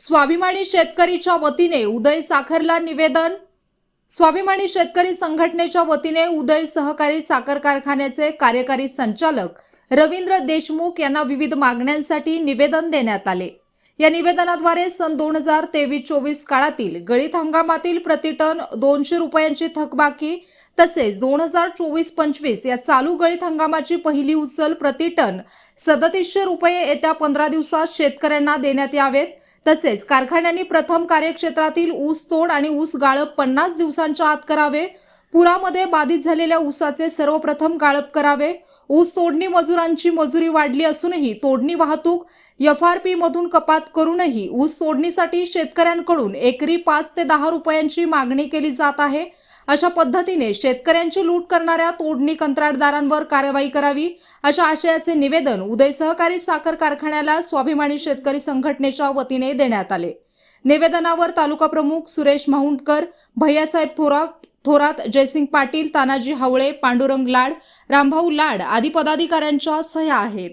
स्वाभिमानी शेतकरीच्या वतीने उदय साखरला निवेदन. स्वाभिमानी शेतकरी संघटनेच्या वतीने उदय सहकारी साखर कारखान्याचे कार्यकारी संचालक रवींद्र देशमुख यांना विविध मागण्यांसाठी निवेदन देण्यात आले. या निवेदनाद्वारे सन दोन हजार तेवीस चोवीस काळातील गळीत हंगामातील प्रतिटन दोनशे रुपयांची थकबाकी तसेच दोन हजार चोवीस पंचवीस या चालू गळीत हंगामाची पहिली उचल प्रतिटन सदतीसशे रुपये येत्या पंधरा दिवसात शेतकऱ्यांना देण्यात यावेत. तसेच कारखान्यांनी प्रथम कार्यक्षेत्रातील ऊस तोड आणि ऊस गाळप पन्नास दिवसांच्या आत करावे. पुरामध्ये बाधित झालेल्या ऊसाचे सर्वप्रथम गाळप करावे. ऊस तोडणी मजुरांची मजुरी वाढली असूनही तोडणी वाहतूक एफ आर पी मधून कपात करूनही ऊस तोडणीसाठी शेतकऱ्यांकडून एकरी पाच ते दहा रुपयांची मागणी केली जात आहे. अशा पद्धतीने शेतकऱ्यांची लूट करणाऱ्या तोडणी कंत्राटदारांवर कारवाई करावी अशा आशयाचे निवेदन उदय सहकारी साखर कारखान्याला स्वाभिमानी शेतकरी संघटनेच्या वतीने देण्यात आले. निवेदनावर तालुका प्रमुख सुरेश माहुंडकर भैयासाहेब थोरात थोरात जयसिंग पाटील तानाजी हावळे पांडुरंग लाड रामभाऊ लाड आदी पदाधिकाऱ्यांच्या सह्या आहेत.